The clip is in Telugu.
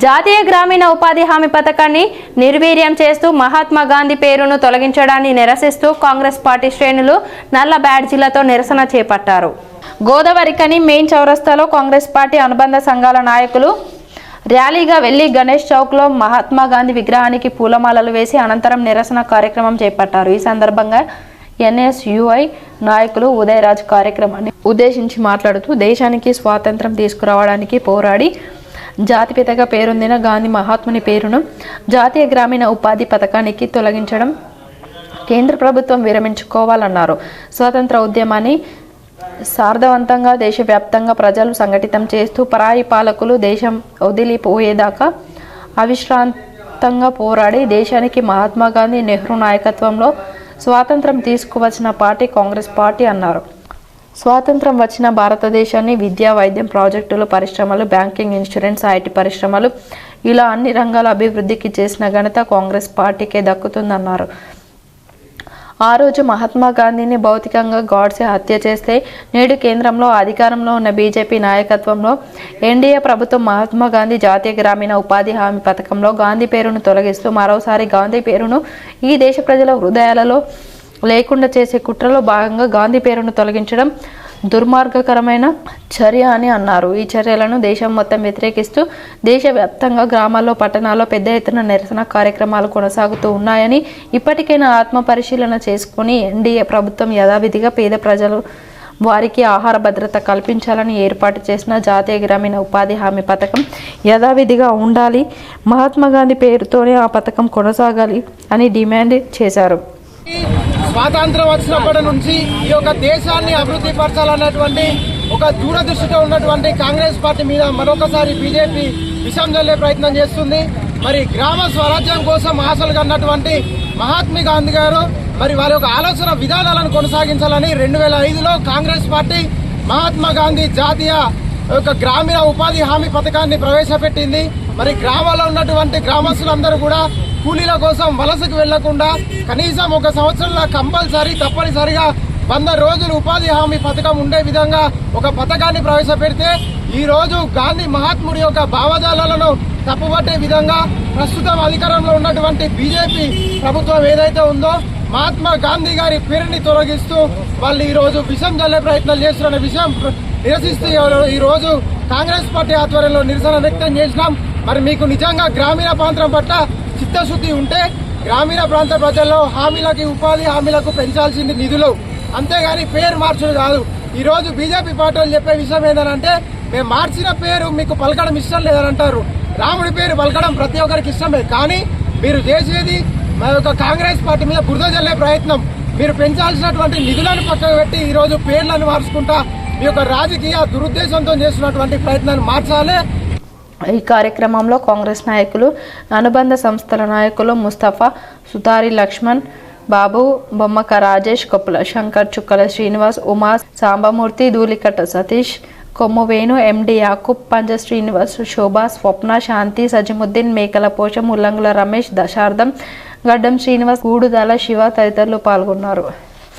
జాతీయ గ్రామీణ ఉపాధి హామీ పథకాన్ని నిర్వీర్యం చేస్తూ మహాత్మా గాంధీ పేరును తొలగించడాన్ని నిరసిస్తూ కాంగ్రెస్ పార్టీ శ్రేణులు నల్ల బ్యాడ్జీలతో నిరసన చేపట్టారు. గోదావరికని మెయిన్ చౌరస్తాలో కాంగ్రెస్ పార్టీ అనుబంధ సంఘాల నాయకులు ర్యాలీగా వెళ్ళి గణేష్ చౌక్లో మహాత్మా గాంధీ విగ్రహానికి పూలమాలలు వేసి అనంతరం నిరసన కార్యక్రమం చేపట్టారు. ఈ సందర్భంగా ఎన్ఎస్యుఐ నాయకులు ఉదయరాజ్ కార్యక్రమాన్ని ఉద్దేశించి మాట్లాడుతూ దేశానికి స్వాతంత్రం తీసుకురావడానికి పోరాడి జాతిపితగా పేరొందిన గాంధీ మహాత్ముని పేరును జాతీయ గ్రామీణ ఉపాధి పథకానికి తొలగించడం కేంద్ర ప్రభుత్వం విరమించుకోవాలన్నారు. స్వాతంత్ర ఉద్యమాన్ని సార్థవంతంగా దేశవ్యాప్తంగా ప్రజలు సంఘటితం చేస్తూ పరాయి పాలకులు దేశం వదిలిపోయేదాకా అవిశ్రాంతంగా పోరాడి దేశానికి మహాత్మా గాంధీ నెహ్రూ నాయకత్వంలో స్వాతంత్రం తీసుకువచ్చిన పార్టీ కాంగ్రెస్ పార్టీ అన్నారు. స్వాతంత్రం వచ్చిన భారతదేశాన్ని విద్యా వైద్యం ప్రాజెక్టులు పరిశ్రమలు బ్యాంకింగ్ ఇన్సూరెన్స్ ఐటీ పరిశ్రమలు ఇలా అన్ని రంగాల అభివృద్ధికి చేసిన ఘనత కాంగ్రెస్ పార్టీకే దక్కుతుందన్నారు. ఆ రోజు మహాత్మా గాంధీని భౌతికంగా గాడ్సే హత్య చేస్తే నేడు కేంద్రంలో అధికారంలో ఉన్న బీజేపీ నాయకత్వంలో ఎన్డీఏ ప్రభుత్వం మహాత్మా గాంధీ జాతీయ గ్రామీణ ఉపాధి హామీ పథకంలో గాంధీ పేరును తొలగిస్తూ మరోసారి గాంధీ పేరును ఈ దేశ ప్రజల హృదయాలలో లేకుండా చేసే కుట్రలో భాగంగా గాంధీ పేరును తొలగించడం దుర్మార్గకరమైన చర్య అని అన్నారు. ఈ చర్యలను దేశం మొత్తం వ్యతిరేకిస్తూ దేశవ్యాప్తంగా గ్రామాల్లో పట్టణాల్లో పెద్ద ఎత్తున నిరసన కార్యక్రమాలు కొనసాగుతూ ఉన్నాయని ఇప్పటికైనా ఆత్మ పరిశీలన చేసుకుని ఎన్డీఏ ప్రభుత్వం యథావిధిగా పేద ప్రజలు వారికి ఆహార భద్రత కల్పించాలని ఏర్పాటు చేసిన జాతీయ గ్రామీణ ఉపాధి హామీ పథకం యథావిధిగా ఉండాలి మహాత్మా గాంధీ పేరుతోనే ఆ పథకం కొనసాగాలి అని డిమాండ్ చేశారు. స్వాతంత్రం వచ్చినప్పటి నుంచి ఈ యొక్క దేశాన్ని అభివృద్ధి పరచాలన్నటువంటి ఒక దూరదృష్టితో ఉన్నటువంటి కాంగ్రెస్ పార్టీ మీద మరొకసారి బీజేపీ విషం చల్లే ప్రయత్నం చేస్తుంది. మరి గ్రామ స్వరాజ్యం కోసం ఆశలు కన్నటువంటి మహాత్మా గాంధీ గారు మరి వారి యొక్క ఆలోచన విధానాలను కొనసాగించాలని రెండు వేల ఐదులో కాంగ్రెస్ పార్టీ మహాత్మా గాంధీ జాతీయ యొక్క గ్రామీణ ఉపాధి హామీ పథకాన్ని ప్రవేశపెట్టింది. మరి గ్రామాల్లో ఉన్నటువంటి గ్రామస్తులందరూ కూడా కూలీల కోసం వలసకు వెళ్ళకుండా కనీసం ఒక సంవత్సరంలో కంపల్సరీ తప్పనిసరిగా వంద రోజులు ఉపాధి హామీ పథకం ఉండే విధంగా ఒక పథకాన్ని ప్రవేశపెడితే ఈ రోజు గాంధీ మహాత్ముడి యొక్క భావజాలను తప్పుపట్టే విధంగా ప్రస్తుతం అధికారంలో ఉన్నటువంటి బీజేపీ ప్రభుత్వం ఏదైతే ఉందో మహాత్మా గాంధీ గారి పేరుని తొలగిస్తూ వాళ్ళు ఈ రోజు విషం చల్లే ప్రయత్నాలు చేస్తున్న విషయం నిరసిస్తూ ఈ రోజు కాంగ్రెస్ పార్టీ ఆధ్వర్యంలో నిరసన వ్యక్తం చేసినాం. మరి మీకు నిజంగా గ్రామీణ ప్రాంతం పట్ల చిత్తశుద్ధి ఉంటే గ్రామీణ ప్రాంత ప్రజల్లో హామీలకి ఉపాధి హామీలకు పెంచాల్సింది నిధులు. అంతేగాని పేరు మార్చుడు కాదు. ఈరోజు బీజేపీ పార్టీలు చెప్పే విషయం ఏంటంటే మేము మార్చిన పేరు మీకు పలకడం ఇష్టం లేదని అంటారు రాముడి పేరు పలకడం ప్రతి ఒక్కరికి ఇష్టమే. కానీ మీరు చేసేది మా యొక్క కాంగ్రెస్ పార్టీ మీద బురద చల్లే ప్రయత్నం. మీరు పెంచాల్సినటువంటి నిధులను పక్కకు పెట్టి ఈరోజు పేర్లను మార్చుకుంటా మీ యొక్క రాజకీయ దురుద్దేశంతో చేస్తున్నటువంటి ప్రయత్నాన్ని మార్చాలి. ఈ కార్యక్రమంలో కాంగ్రెస్ నాయకులు అనుబంధ సంస్థల నాయకులు ముస్తఫా సుతారి లక్ష్మణ్ బాబు బొమ్మక రాజేష్ కొప్పుల శంకర్ చుక్కల శ్రీనివాస్ ఉమా సాంబమూర్తి ధూళికట్ట సతీష్ కొమ్ము వేణు ఎండి యాకూబ్ పంజ శ్రీనివాస్ శోభ స్వప్న శాంతి సజిముద్దీన్ మేకల పోషం ఉల్లంగుల రమేష్ దశార్థం గడ్డం శ్రీనివాస్ గూడుదల శివ తదితరులు పాల్గొన్నారు.